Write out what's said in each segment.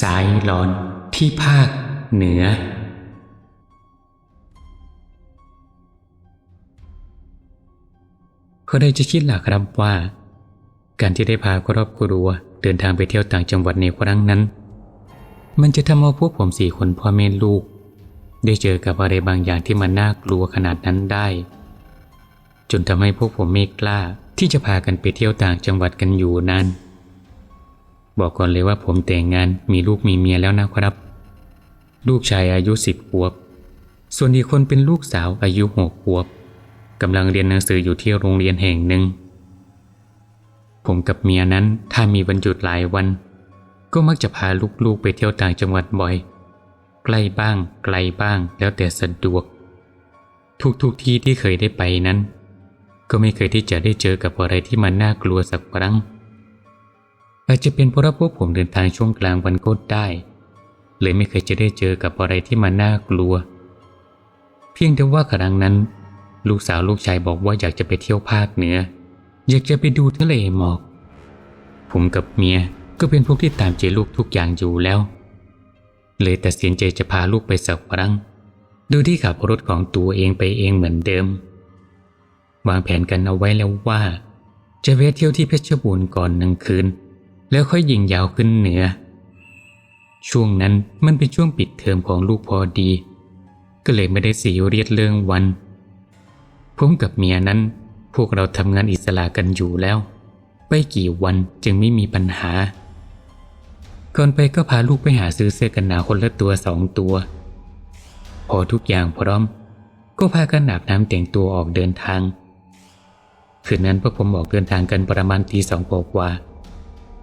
สายหลอนที่ภาคเหนือเขาได้จะคิดหลักครับว่า การที่ได้พาครอบครัวเดินทางไปเที่ยวต่างจังหวัดในครั้งนั้น มันจะทำเอาพวกผมสี่คนพ่อแม่ลูก ได้เจอกับอะไรบางอย่างที่มันน่ากลัวขนาดนั้นได้ จนทำให้พวกผมไม่กล้าที่จะพากันไปเที่ยวต่างจังหวัดกันอยู่นั้น บอกก่อนเลยว่าผมแต่งงานมีลูกมีเมียแล้วนะครับ ลูกชายอายุสิบขวบ ส่วนอีกคนเป็นลูกสาวอายุหกขวบกำลังเรียนหนังสืออยู่ที่โรงเรียนแห่งหนึ่ง ผมกับเมียนั้นถ้ามีวันหยุดหลายวัน ก็มักจะพาลูกๆไปเที่ยวต่างจังหวัดบ่อย ใกล้บ้าง ไกลบ้างแล้วแต่สะดวก ทุกๆทที่ที่เคยได้ไปนั้น ก็ไม่เคยที่จะได้เจอกับอะไรที่มันน่ากลัวสักครั้ง อาจจะเป็นเพราะพวกผมเดินทางช่วงกลางวันก็ได้ เลยไม่เคยจะได้เจอกับอะไรที่มันน่ากลัว เพียงแต่ว่าครั้งนั้น ลูกสาวลูกชายบอกว่าอยากจะไปเที่ยวภาคเหนือ อยากจะไปดูทะเลหมอก ผมกับเมียก็เป็นพวกที่ตามใจลูกทุกอย่างอยู่แล้ว เลยตัดสินใจจะพาลูกไปสักครั้ง โดยที่ขับรถของตัวเองไปเองเหมือนเดิม วางแผนกันเอาไว้แล้วว่า จะแวะเที่ยวที่เพชรบูรณ์ก่อนหนึ่งคืน แล้วค่อยยิงยาวขึ้นเหนือ ช่วงนั้นมันเป็นช่วงปิดเทอมของลูกพอดี ก็เลยไม่ได้สีเรียดเรื่องวันผมกับเมียนั้น พวกเราทำงานอิสระกันอยู่แล้ว ไปกี่วันจึงไม่มีปัญหาก่อนไปก็พาลูกไปหาซื้อเสื้อกันหนาวคนละตัวสองตัว พอทุกอย่างพร้อม ก็พากันอาบน้ำแต่งตัวออกเดินทางคืนนั้นพวกผมออกเดินทางกันประมาณตีสองกว่า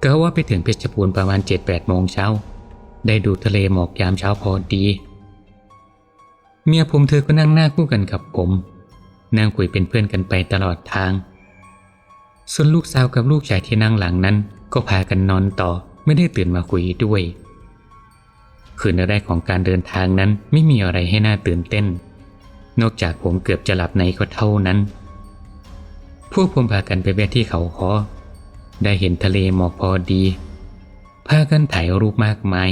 ก็ว่าไปถึงเพชรบูรณ์ประมาณเจ็ดแปดโมงเช้า ได้ดูทะเลหมอกยามเช้าพอดี เมียผมเธอก็นั่งหน้าคู่กันกับผม นั่งคุยเป็นเพื่อนกันไปตลอดทาง ส่วนลูกสาวกับลูกชายที่นั่งหลังนั้น ก็พากันนอนต่อไม่ได้ตื่นมาคุยด้วย คืนแรกของการเดินทางนั้นไม่มีอะไรให้น่าตื่นเต้น นอกจากผมเกือบจะหลับในก็เท่านั้น พวกผมพากันไปแวะที่เขาคอ ได้เห็นทะเลหมอกพอดีพากันถ่ายรูปมากมาย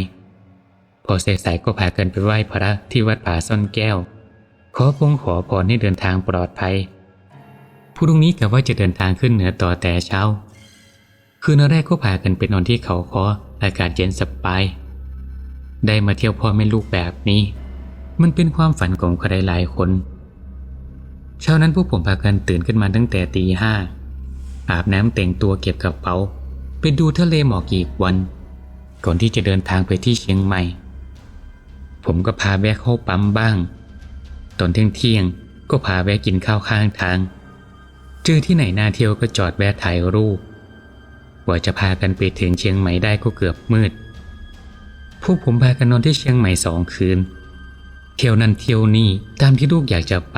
พอสายๆก็พากันไปไหว้พระที่วัดป่าซ่อนแก้ว ขอพงขอพรให้เดินทางปลอดภัยพรุ่งนี้กะว่าจะเดินทางขึ้นเหนือต่อแต่เช้า คืนแรกก็พากันไปนอนที่เขาคออากาศเย็นสบาย ได้มาเที่ยวพ่อแม่ลูกแบบนี้ มันเป็นความฝันของใครหลายคน เช้านั้นพวกผมพากันตื่นขึ้นมาตั้งแต่ตีห้า อาบน้ำแต่งตัวเก็บกระเป๋า ไปดูทะเลหมอกอีกวัน ก่อนที่จะเดินทางไปที่เชียงใหม่ ผมก็พาแวะเข้าปั๊มบ้าง ตอนเที่ยงเที่ยงก็พาแวะกินข้าวข้างทาง เจอที่ไหนน่าเที่ยวก็จอดแวะถ่ายรูปกว่าจะพากันไปถึงเชียงใหม่ได้ก็เกือบมืด พวกผมพากันนอนที่เชียงใหม่สองคืน เที่ยวนั่นเที่ยวนี่ตามที่ลูกอยากจะไป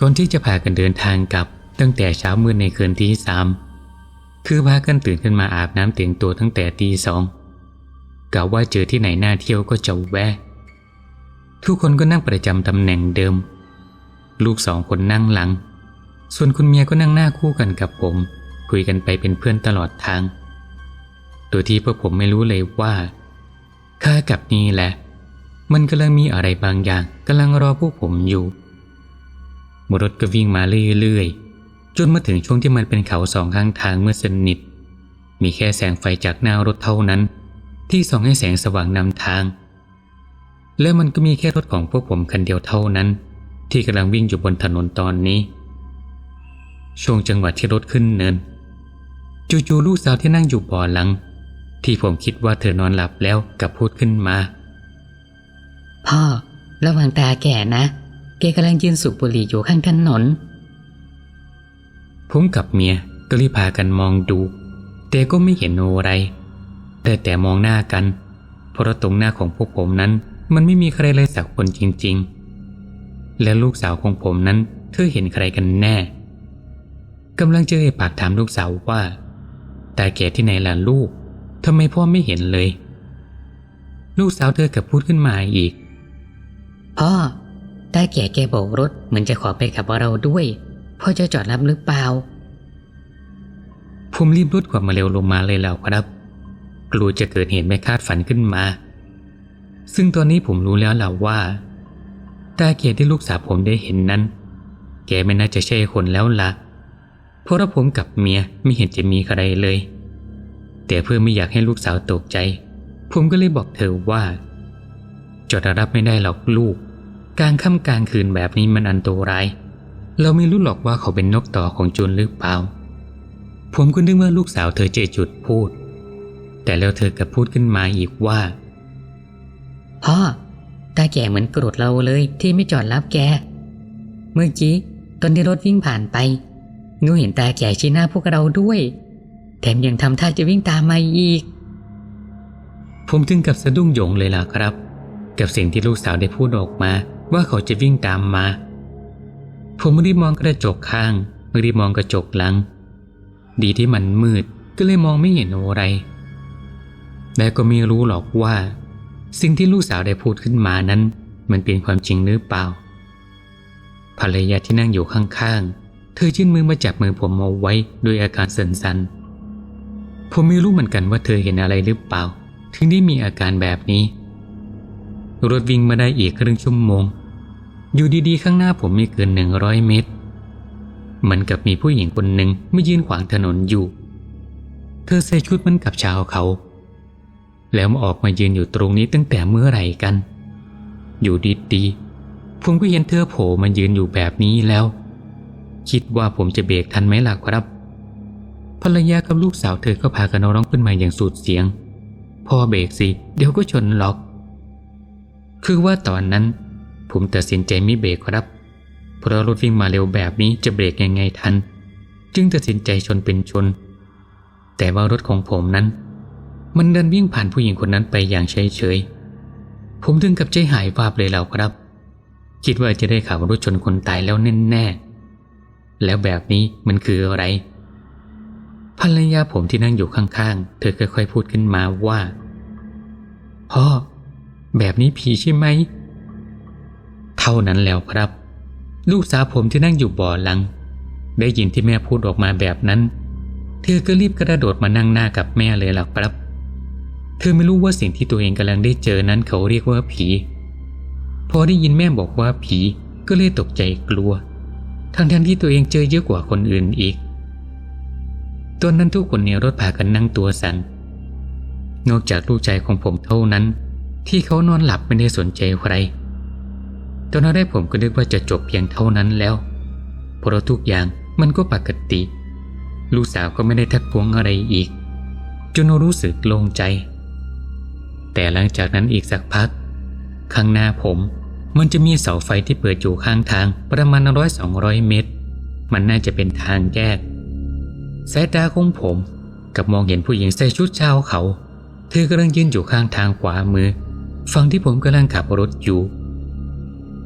ก่อนที่จะพากันเดินทางกลับ ตั้งแต่เช้ามืดในคืนที่สามคือพากันตื่นขึ้นมาอาบน้ำแต่งตัวตั้งแต่ตีสองกะว่าเจอที่ไหนน่าเที่ยวก็จะแวะ ทุกคนก็นั่งประจำตำแหน่งเดิม ลูกสองคนนั่งหลัง ส่วนคุณเมียก็นั่งหน้าคู่กันกับผม คุยกันไปเป็นเพื่อนตลอดทางโดยที่พวกผมไม่รู้เลยว่าข้ากับนี่แหละ มันกำลังมีอะไรบางอย่างกำลังรอพวกผมอยู่รถก็วิ่งมาเรื่อยๆ จนมาถึงช่วงที่มันเป็นเขาสองข้างทางเมื่อสนิท มีแค่แสงไฟจากหน้ารถเท่านั้น ที่ส่องให้แสงสว่างนำทาง และมันก็มีแค่รถของพวกผมคันเดียวเท่านั้น ที่กำลังวิ่งอยู่บนถนนตอนนี้ ช่วงจังหวะที่รถขึ้นเนินจู่ๆลูกสาวที่นั่งอยู่บ่อหลัง ที่ผมคิดว่าเธอนอนหลับแล้วกับพูดขึ้นมา พ่อ ระวังตาแก่นะ แกกำลังยืนสูบบุหรี่อยู่ข้างถนน ผมกับเมียก็รีบพากันมองดู แต่ก็ไม่เห็นอะไรได้แต่มองหน้ากันเพราะตรงหน้าของพวกผมนั้น มันไม่มีใครเลยสักคนจริง ๆ และลูกสาวของผมนั้น เธอเห็นใครกันแน่กำลังจะเอ่ยปากถามลูกสาวว่าตาแก่ที่ไหนล่ะลูกทำไมพ่อไม่เห็นเลย ลูกสาวเธอกับพูดขึ้นมาอีกพ่อตาแก่แกโบกรถเหมือนจะขอไปกับเราด้วย พ่อจะจอดรับหรือเปล่า ผมรีบลดความมาเร็วลงมาเลยแล้วครับ กลัวจะเกิดเหตุไม่คาดฝันขึ้นมา ซึ่งตอนนี้ผมรู้แล้วล่ะว่า ตาเกียรติที่ลูกสาวผมได้เห็นนั้น แกไม่น่าจะใช่คนแล้วละ่ะ เพราะว่าผมกับเมียไม่เห็นจะมีใครเลย แต่เพื่อไม่อยากให้ลูกสาวตกใจ ผมก็เลยบอกเธอว่าจดรับไม่ได้หรอกลูกการค่ำกลางคืนแบบนี้มันอันตราย เราไม่รู้หรอกว่าเขาเป็นนกต่อของจุนหรือเปล่า ผมก็นึกว่าลูกสาวเธอเจจุดพูด แต่แล้วเธอก็พูดขึ้นมาอีกว่า พ่อ ตาแก่เหมือนโกรธเราเลยที่ไม่จอดรับแก เมื่อกี้ตอนที่รถวิ่งผ่านไปหนูเห็นตาแก่ชี้หน้าพวกเราด้วย แถมยังทำท่าจะวิ่งตามมาอีก ผมถึงกับสะดุ้งโยงเลยล่ะครับ กับสิ่งที่ลูกสาวได้พูดออกมาว่าเขาจะวิ่งตามมา ผมรีบมองกระจกข้าง รีบมองกระจกหลัง ดีที่มันมืดก็เลยมองไม่เห็นอะไร แต่ก็ไม่รู้หรอกว่า สิ่งที่ลูกสาวได้พูดขึ้นมานั้น มันเป็นความจริงหรือเปล่า ภรรยาที่นั่งอยู่ข้างๆ เธอยื่นมือมาจับมือผมเอาไว้ด้วยอาการสั่นๆ ผมไม่รู้เหมือนกันว่าเธอเห็นอะไรหรือเปล่า ถึงได้มีอาการแบบนี้ รถวิ่งมาได้อีกครึ่งชั่วโมง อยู่ดีๆ ข้างหน้าผมไม่เกินหนึ่งร้อยเมตร เหมือนกับมีผู้หญิงคนหนึ่งมายืนขวางถนนอยู่ เธอใส่ชุดเหมือนกับชาวเขา แล้วมาออกมายืนอยู่ตรงนี้ตั้งแต่เมื่อไหร่กัน อยู่ดีๆผมก็เห็นเธอโผล่มายืนอยู่แบบนี้แล้ว คิดว่าผมจะเบรกทันไหมล่ะครับ ภรรยากับลูกสาวเธอก็พากันร้องขึ้นมาอย่างสุดเสียงพ่อเบรกสิ เดี๋ยวก็ชนล็อก คือว่าตอนนั้น ผมตัดสินใจไม่เบรกครับ เพราะรถวิ่งมาเร็วแบบนี้จะเบรกยังไงทัน จึงตัดสินใจชนเป็นชน แต่ว่ารถของผมนั้น มันเดินวิ่งผ่านผู้หญิงคนนั้นไปอย่างเฉยๆผมถึงกับใจหายวาบเลยแล้วครับ คิดว่าจะได้ขับรถชนคนตายแล้วแน่ๆแล้วแบบนี้มันคืออะไร ภรรยาผมที่นั่งอยู่ข้างๆ เธอค่อยๆพูดขึ้นมาว่า พ่อ แบบนี้ผีใช่ไหม ท่านั้นแล้วครับ ลูกสาวผมที่นั่งอยู่บ่อหลัง ได้ยินที่แม่พูดออกมาแบบนั้น เธอก็รีบกระโดดมานั่งหน้ากับแม่เลยหล่ะครับ เธอไม่รู้ว่าสิ่งที่ตัวเองกำลังได้เจอนั้นเขาเรียกว่าผี พอได้ยินแม่บอกว่าผีก็เลยตกใจกลัว ทั้งทที่ตัวเองเจอเยอะกว่าคนอื่นอีกตอนนั้นทุกคนในรถพากันนั่งตัวสัน่นนอกจากลูกใจของผมเท่านั้น ที่เขานอนหลับไม่ได้สนใจใคร ตอนนั้นได้ผมก็นึกว่าจะจบเพียงเท่านั้นแล้ว เพราะทุกอย่างมันก็ปกติ ลูกสาวก็ไม่ได้ทักท้วงอะไรอีก จนรู้สึกโล่งใจ แต่หลังจากนั้นอีกสักพัก ข้างหน้าผมมันจะมีเสาไฟที่เปิดอยู่ข้างทางประมาณร้อยสองร้อยเมตร มันน่าจะเป็นทางแยกสายตาของผมกับมองเห็นผู้หญิงใส่ชุดชาวเขา เธอกำลังยืนอยู่ข้างทางขวามือ ฝั่งที่ผมกำลังขับรถอยู่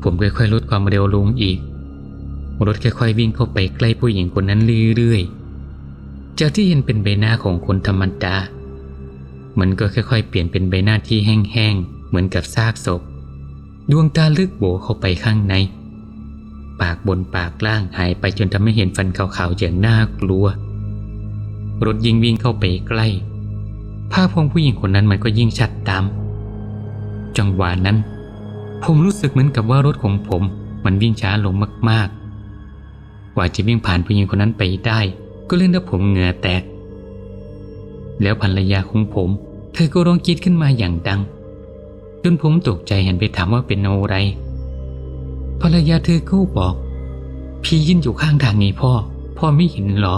ผมค่อยๆลดความเร็วลงอีก รถค่อยๆวิ่งเข้าไปใกล้ผู้หญิงคนนั้นเรื่อยๆ จากที่เห็นเป็นใบหน้าของคนธรรมดา มันก็ค่อยๆ เปลี่ยนเป็นใบหน้าที่แห้งๆ เหมือนกับซากศพ ดวงตาลึกโบเข้าไปข้างใน ปากบนปากล่างหายไปจนทำให้เห็นฟันขาวๆอย่างน่ากลัว รถยิ่งวิ่งเข้าไปใกล้ ภาพของผู้หญิงคนนั้นมันก็ยิ่งชัดตาม จังหวะนั้น ผมรู้สึกเหมือนกับว่ารถของผม มันวิ่งช้าลงมากๆ กว่าจะวิ่งผ่านผู้หญิงคนนั้นไปได้ ก็เล่นแล้วผมเหงื่อแตก แล้วภรรยาของผม เธอก็ร้องกรีดขึ้นมาอย่างดัง จนผมตกใจหันไปถามว่าเป็นอะไร ภรรยาเธอก็บอก พี่ยินอยู่ข้างทางนี้พ่อ พ่อไม่เห็นเหรอ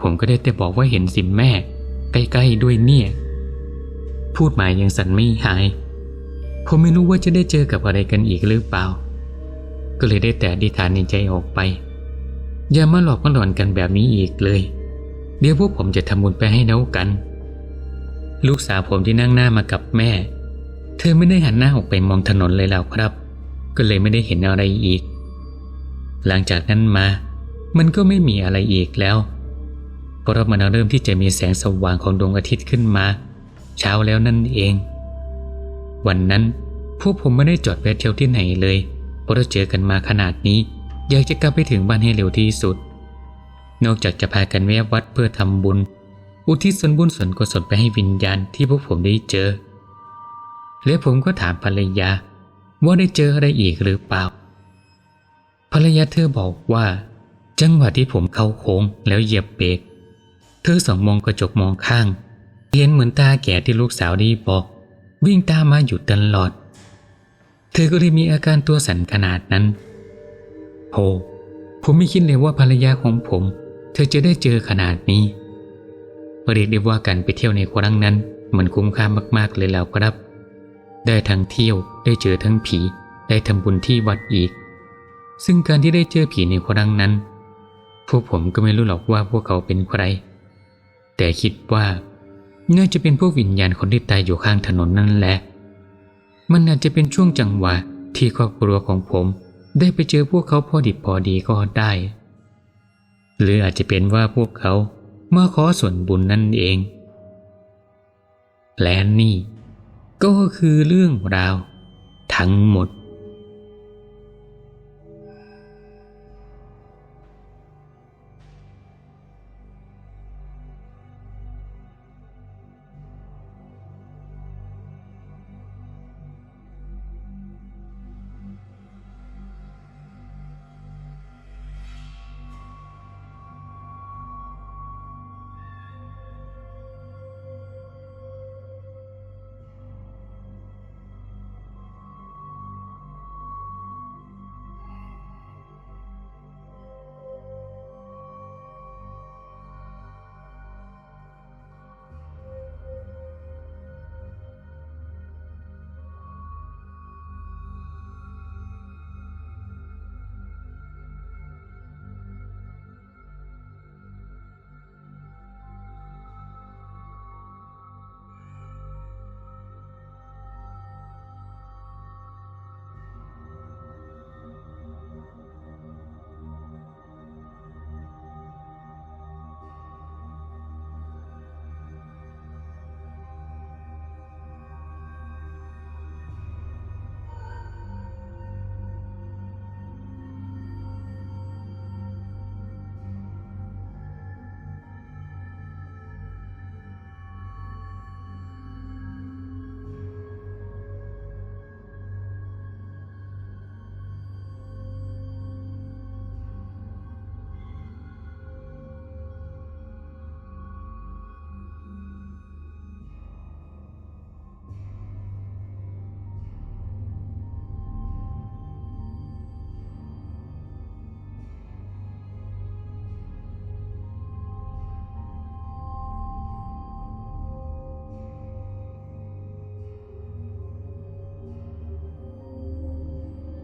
ผมก็ได้แต่บอกว่าเห็นสิแม่ ใกล้ๆด้วยเนี่ย พูดมายังสันไม่หาย ผมไม่รู้ว่าจะได้เจอกับอะไรกันอีกหรือเปล่า ก็เลยได้แต่อธิษฐานในใจออกไป อย่ามาหลอกมาหลอนกันแบบนี้อีกเลย เดี๋ยวพวกผมจะทำบุญไปให้น้ากัน ลูกสาวผมที่นั่งหน้ามากับแม่ เธอไม่ได้หันหน้าออกไปมองถนนเลยแล้วครับ ก็เลยไม่ได้เห็นอะไรอีก หลังจากนั้นมา มันก็ไม่มีอะไรอีกแล้วเพราะมันเริ่มที่จะมีแสงสว่างของดวงอาทิตย์ขึ้นมา เช้าแล้วนั่นเอง วันนั้นพวกผมไม่ได้จอดแวะเที่ยวที่ไหนเลย เพราะเราเจอกันมาขนาดนี้ อยากจะกลับไปถึงบ้านให้เร็วที่สุด นอกจากจะพากันแวะวัดเพื่อทำบุญ อุทิศส่วนบุญส่วนกุศลไปให้วิญญาณที่พวกผมได้เจอ และผมก็ถามภรรยา ว่าได้เจออะไรอีกหรือเปล่า ภรรยาเธอบอกว่า จังหวะที่ผมเข้าโค้งแล้วเหยียบเบรกเธอส่องมองกระจกมองข้าง เห็นเหมือนตาแก่ที่ลูกสาวได้บอก วิ่งตามมาอยู่ตลอด เธอก็เลยมีอาการตัวสั่นขนาดนั้นโหผมไม่คิดเลยว่าภรรยาของผม เธอจะได้เจอขนาดนี้เรียกได้ว่าการไปเที่ยวในครั้งนั้น มันคุ้มค่ามากๆเลยแล้วครับ ได้ทั้งเที่ยวได้เจอทั้งผี ได้ทำบุญที่วัดอีก ซึ่งการที่ได้เจอผีในครั้งนั้น พวกผมก็ไม่รู้หรอกว่าพวกเขาเป็นใคร แต่คิดว่า น่าจะเป็นพวกวิญญาณคนที่ตายอยู่ข้างถนนนั่นแหละ มันอาจจะเป็นช่วงจังหวะที่ครอบครัวของผม ได้ไปเจอพวกเขาพอดิบพอดีก็ได้ หรืออาจจะเป็นว่าพวกเขามาขอส่วนบุญนั่นเอง และนี่ ก็คือเรื่องราว ทั้งหมด